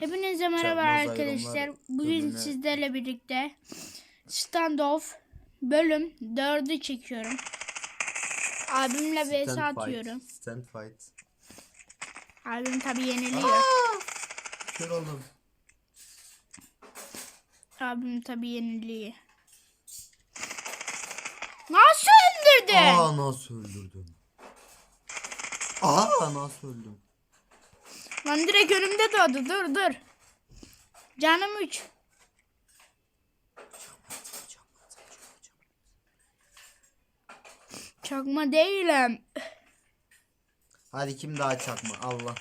Hepinize merhaba Çakmaz arkadaşlar. Bugün bölümüne- sizlerle birlikte Standoff bölüm 4'ü çekiyorum. Abimle vs atıyorum. Stand fight. Abim tabi yeniliyor. Kör oldum. Abim tabi yeniliyor. Nasıl öldürdün? Aa nasıl öldürdüm? Aa nasıl öldüm? Lan direkt önümde doğdu. Dur dur. Canım 3. Çakma değilim. Hadi kim daha çakma Allah.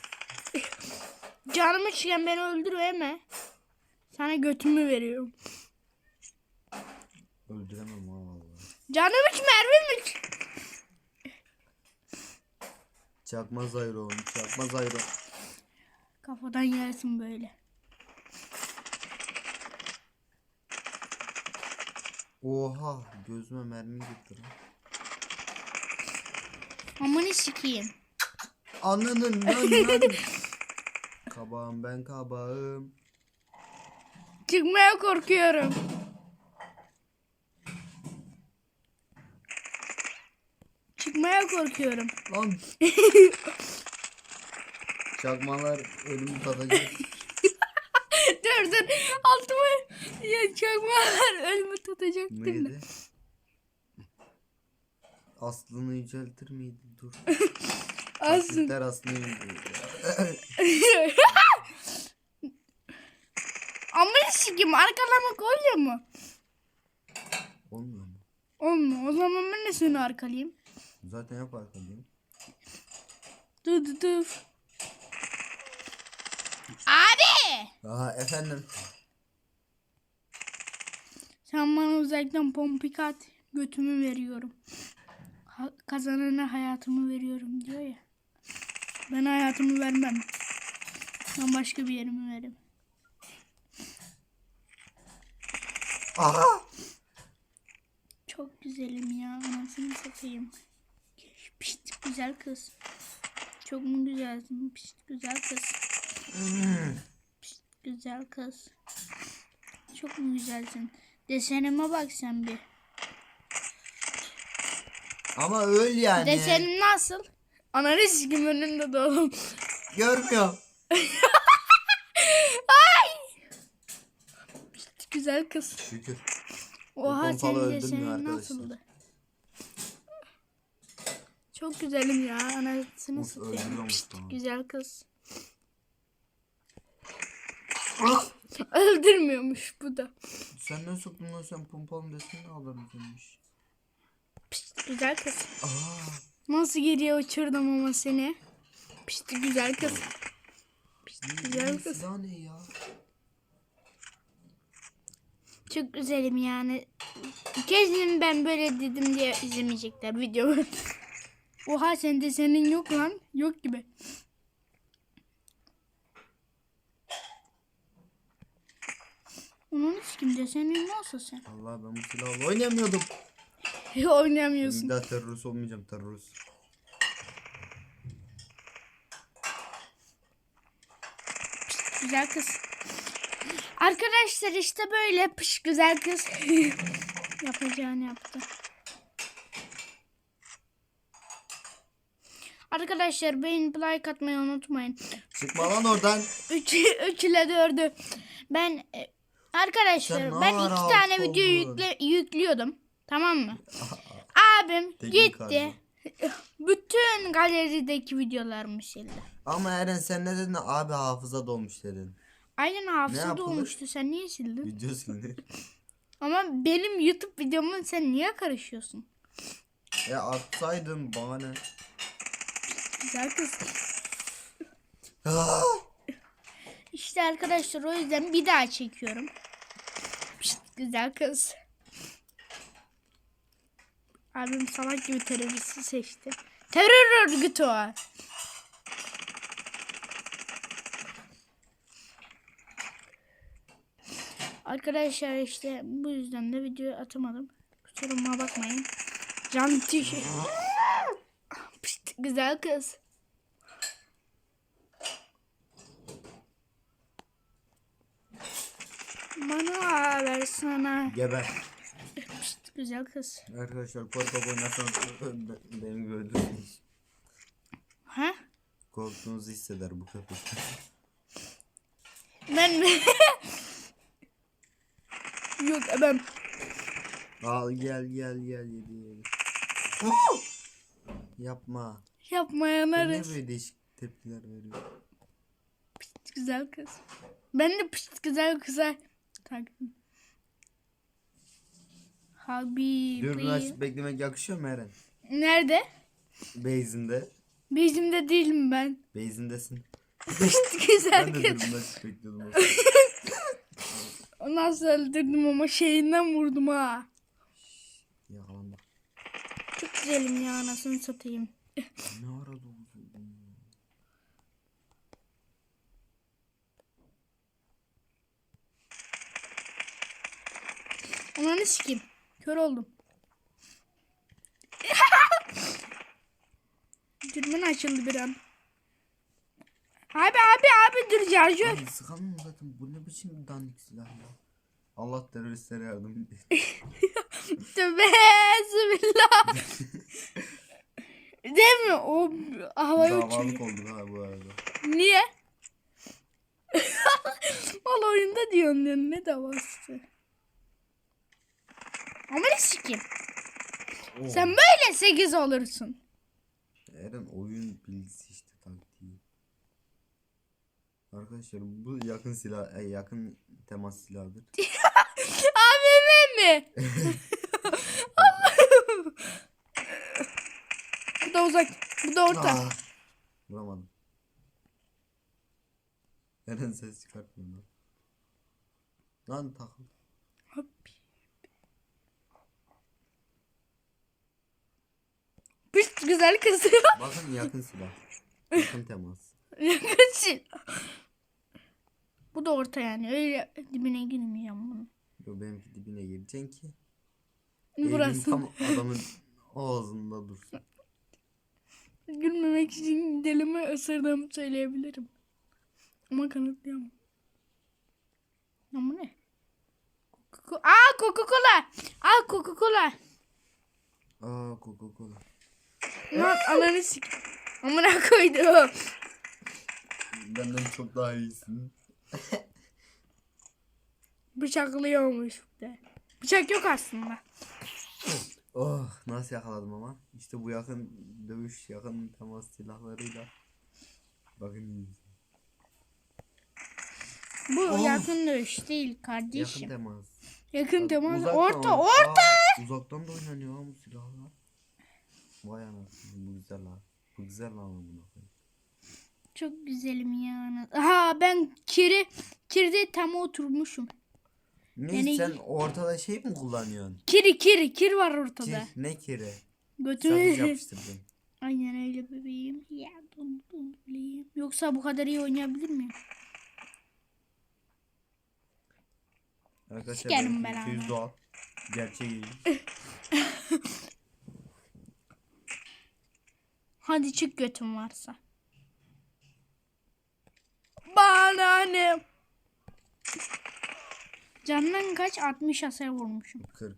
Canım üçgen beni öldürüyor mi? Sana götümü veriyorum. Öldüremem ha vallahi. Canım üç mermim üç. Çakma Zayro çakma Zayro. Kafadan yersin böyle. Oha gözüme mermi gitti lan. Amını sikeyim. Ananın lan lan. kabağım ben kabağım. Çıkmaya korkuyorum. Çıkmaya korkuyorum. Lan. Çakmalar ölümü tadacak. dur dur. Altıma ya çakmalar ölümü tutacaktım da. Neydi? Aslını yüceltir miydi? Dur. Taklitler aslını yüceltir. Amını sikeyim arkalamak oluyor mu? Olmuyor mu? Olmuyor. O zaman ben de seni arkalayayım. Zaten yap arkalıyım. Dur dur dur. Abi! Aha efendim. Sen bana uzaktan pompik at. Götümü veriyorum. Ha- kazanana hayatımı veriyorum diyor ya. Ben hayatımı vermem. Ben başka bir yerimi veririm. Aha. Çok güzelim ya. Anasını satayım. Pişt güzel kız. Çok mu güzelsin? Pişt güzel kız. Güzel kız. Çok mu güzelsin? Desenime bak sen bir. Ama öl yani. Desenim nasıl? Ananı sikim önünde dolu. Görmüyor. Güzel kız. Şükür. Oha senin desenin nasıldı? Çok güzelim ya. Anasını satayım. güzel kız. Öldürmüyormuş bu da. Sen ne soktun lan sen pompalım desene alırım demiş. Pişt, güzel kız. Aa. Nasıl geriye uçurdum ama seni. Pişt, güzel kız. Pişt, güzel kız. silah ne ya? Çok güzelim yani. Kesin ben böyle dedim diye izlemeyecekler videomu. Oha sen de senin yok lan. Yok gibi. Onun kim de senin nasıl sen? Allah ben bu silahla oynayamıyordum. Oynayamıyorsun. Bir daha terörist olmayacağım terörist. Güzel kız. Arkadaşlar işte böyle pış güzel kız. Yapacağını yaptı. Arkadaşlar beğenip like atmayı unutmayın. Çıkma lan oradan. 3 3 ile 4'ü. Ben e, arkadaşlar Sen ben iki ara tane video oldun? yükle, yüklüyordum. Tamam mı? Abim Teknik gitti. Bütün galerideki videolarımı sildi. Ama Eren sen ne dedin? Abi hafıza dolmuş dedin. Aynen hafıza yapılır? dolmuştu. Sen niye sildin? Video sildi. Ama benim YouTube videomu sen niye karışıyorsun? e atsaydın bana ne? Güzel kız. Aa! İşte arkadaşlar o yüzden bir daha çekiyorum. Güzel kız. Abim salak gibi teröristi seçti. Terör örgütü o. Arkadaşlar işte bu yüzden de video atamadım. Kusuruma bakmayın. Can tişi. Güzel kız. Bana ver sana. Geber. Pişt, güzel kız. Arkadaşlar korkak oynarsanız beni gördünüz. Ha? Korktuğunuzu hisseder bu köpek. Ben Yok ben Al gel gel gel yedi yedi. Yapma. Ben yapmayan niye arız. böyle değişik tepkiler veriyor? Güzel kız. Ben de pişt güzel kıza takdim. Dürbün Habibi. açıp beklemek yakışıyor mu Eren? Nerede? Beyzinde. Bizimde değilim ben. Beyzindesin. Güzel Ben de kız. dürbün açıp bekliyordum. Ondan sonra öldürdüm ama şeyinden vurdum ha. Yakalandı. Çok güzelim ya anasını satayım. Ne ara doğdun? Ananı sikeyim. Kör oldum. Dürbün açıldı bir an. Abi abi abi dur şarjör. Ay sıkalım mı zaten? Bu ne biçim dandik silah ya? Allah teröristlere yardım et. Tövbe bismillah. Değil mi? O havaya uçuyor. Davalık olduk ha bu arada. Niye? Valla oyunda diyorsun ya ne davası. Ama. Oo. Sen böyle 8 olursun. Eren oyun bilgisi işte taktiği. Arkadaşlar bu yakın silah, e, yakın temas silahıdır. AVM mi? bu da uzak. Bu da orta. Ah! Vuramadım. Eren ses çıkartmıyor lan. Lan takıl. Hop. Pişt güzel kız. Bakın yakın silah. Yakın temas. Yakışın. Bu da orta yani. Öyle dibine girmeyeceğim bunu. Yo benimki dibine gireceksin ki. Burası. tam adamın ağzında dursun. Gülmemek için dilimi ısırdığımı söyleyebilirim. Ama kanıtlayamam. Ama ne? Coca- Aa Coca-Cola. Aa Coca-Cola. Aa Coca Lan ananı sik. Amına koydum. Benden çok daha iyisin. Bıçaklıyormuş de. Bıçak yok aslında. Oh nasıl yakaladım ama. İşte bu yakın dövüş, yakın temas silahlarıyla. Bakın. Bu Oh. yakın dövüş değil Yakın kardeşim. temas. Yakın temas. Uzaktan Orta orta. Aa, uzaktan da oynanıyor ha bu silahlar. Vay anasını bu güzel ha. Bu güzel lan bunu. Çok güzelim ya. Ha ben kiri kirde tam oturmuşum. Ne Yani- sen ortada şey mi kullanıyorsun? Kiri kiri kir var ortada. Kir, ne kiri? Götümü. yapıştırdın. Aynen öyle bebeğim. Ya dum dum bileyim. Yoksa bu kadar iyi oynayabilir miyim? Arkadaşlar Sikerim ben ben 200 ama. doğal. Gerçeği. Hadi çık götüm varsa. Bana ne? Candan kaç? 60 hasar vurmuşum. 40.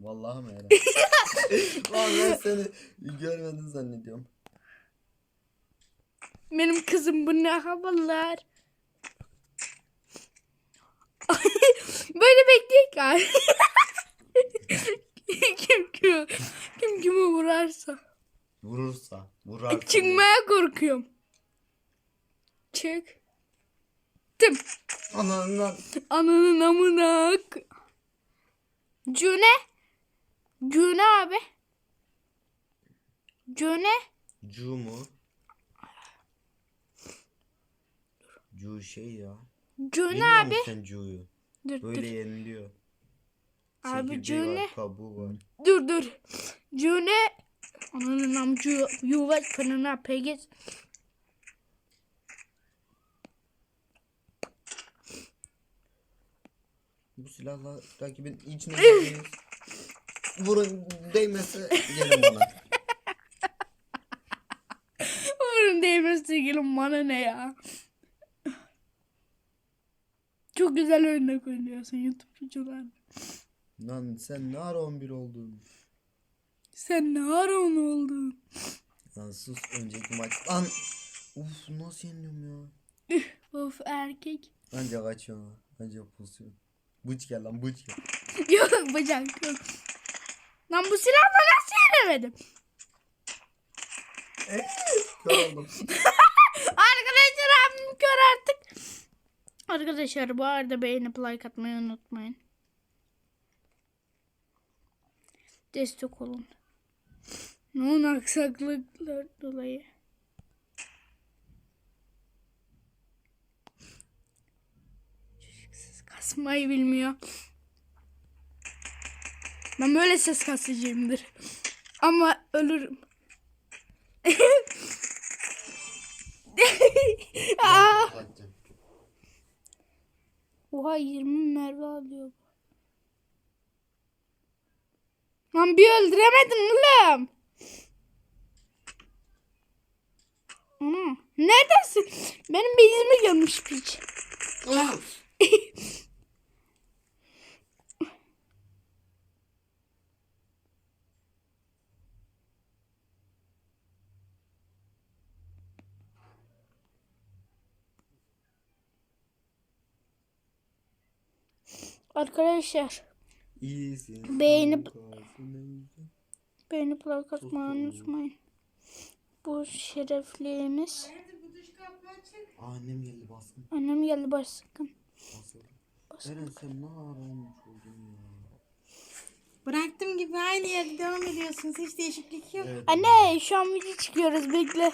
Vallahi mi Eren? Vallahi seni görmedin zannediyorum. Benim kızım bu ne havalar. Böyle bekleyek kim kim kim kimi vurarsa. Vurursa. Vurar. Çıkmaya korkuyorum. Çık. Tım. Anandan. Ananın amına. Cüne. Cüne abi. Cüne. Cu mu? Cu şey ya. Cu Bilmiyor abi? sen Cu'yu? Dur Böyle dur. yeniliyor. Abi Çekirdeği Dur dur. Cu ne? Ananın amcu yuva fırına peget. Bu silahla rakibin içine girdiniz. Vurun değmesi gelin bana. Umarım değmez sevgilim bana ne ya. Çok güzel örnek oynuyorsun YouTube'cular. Lan sen ne ara 11 oldun? Sen ne ara onu oldun? Lan sus önceki maç. Lan. Uf nasıl yeniliyorum ya? Of erkek. Anca kaçıyor ha. Anca pozisyon. Bıç gel lan bıç gel. Yok bacak yok. Lan bu silahla nasıl yenemedim? Oldum. Arkadaşlar abim kör artık. Arkadaşlar bu arada beğenip like atmayı unutmayın. Destek olun. Yoğun aksaklıklar dolayı. Çocuk ses kasmayı bilmiyor. Ben böyle ses kasıcıyımdır. Ama ölürüm. Aa! Oha 20 merve alıyor. Lan bir öldüremedin oğlum. Ana neredesin? Benim bezimi görmüş piç. Arkadaşlar İyisin. Beğenip- beğenip like atmayı unutmayın. Bu şerefliğimiz. Aa, Annem geldi baskın. Annem geldi. Basın. Eren sen ne ara olmuş oldun ya? Bıraktım gibi aynı yerde devam ediyorsunuz. Hiç değişiklik yok. Evet. Anne şu an video çıkıyoruz bekle.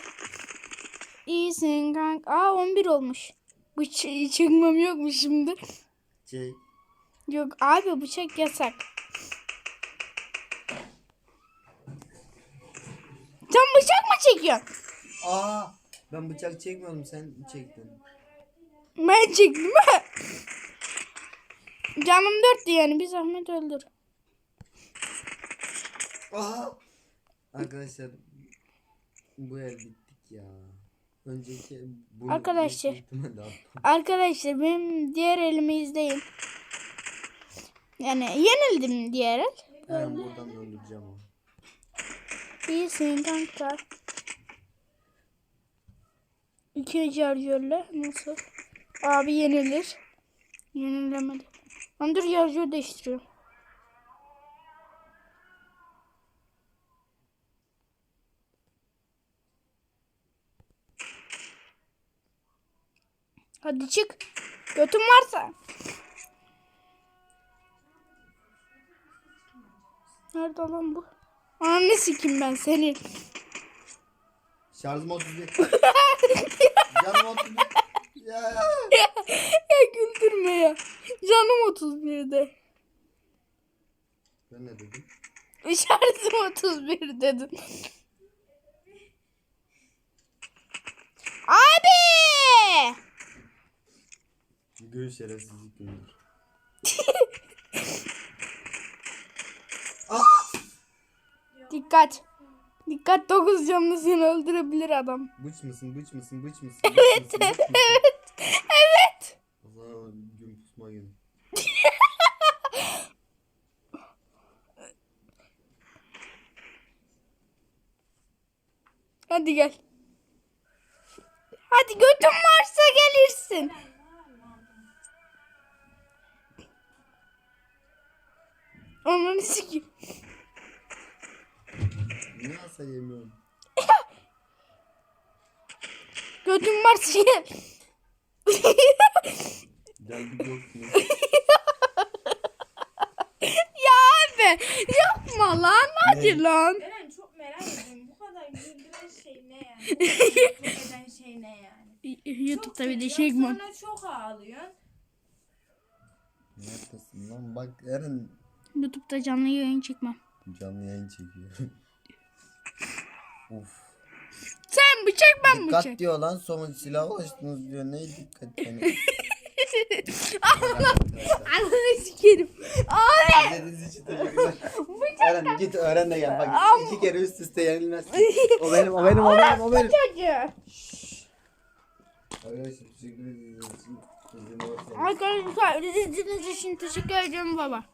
İyisin kanka. Aa 11 olmuş. Bıçağı çekmem yok mu şimdi? Şey. Yok abi bıçak yasak. Sen bıçak mı çekiyorsun? Aa. Ben bıçak çekmiyordum sen çektin. Ben çektim ha. Canım dörttü yani bir zahmet öldür. Aa. Arkadaşlar bu el bittik ya. Önceki bu Arkadaşlar. Arkadaşlar benim diğer elimi izleyin. Yani yenildim diğer el. Eren buradan öldüreceğim onu. İyisin kanka. İki charger'le nasıl? Abi yenilir. Yenilemedi. Lan dur charger değiştiriyorum. Hadi çık. Götün varsa. Nerede lan bu? Anne sikim ben senin. Şarjım 31. Canım 31. Ya. ya güldürme ya. Canım 31'de. Ben ne dedim? Şarjım 31 dedin. Abi! Gün şerefsizlik gündür. Dikkat. Dikkat 9 canlı seni öldürebilir adam. Bıç mısın, bıç mısın, bıç mısın? Evet, evet, Evet. Zaman gün pusma günü. Hadi gel. Hadi götün varsa gelirsin. Ananı sikeyim. Niye asa yemiyorum? Götün varsa gel. Geldik yok mu? ya abi yapma lan hadi lan. Eren çok merak ediyorum. Bu kadar güldüren şey ne yani? Bu kadar mutlu eden şey ne yani? YouTube'da bir de kötü, çekmem. Sonra çok ağlıyorsun. Neredesin lan? Bak Eren YouTube'da canlı yayın çekmem. canlı yayın çekiyor. Of. Sen bıçak ben Dikkat bıçak. diyor lan son silah ulaştınız diyor. Ne dikkat yani? Ananı sikerim. Abi. İzlediğiniz için teşekkürler. Eren git öğren de gel. Bak iki kere üst üste yenilmez. O benim, o benim, o benim, o benim. Arkadaşlar izlediğiniz için teşekkür ederim baba.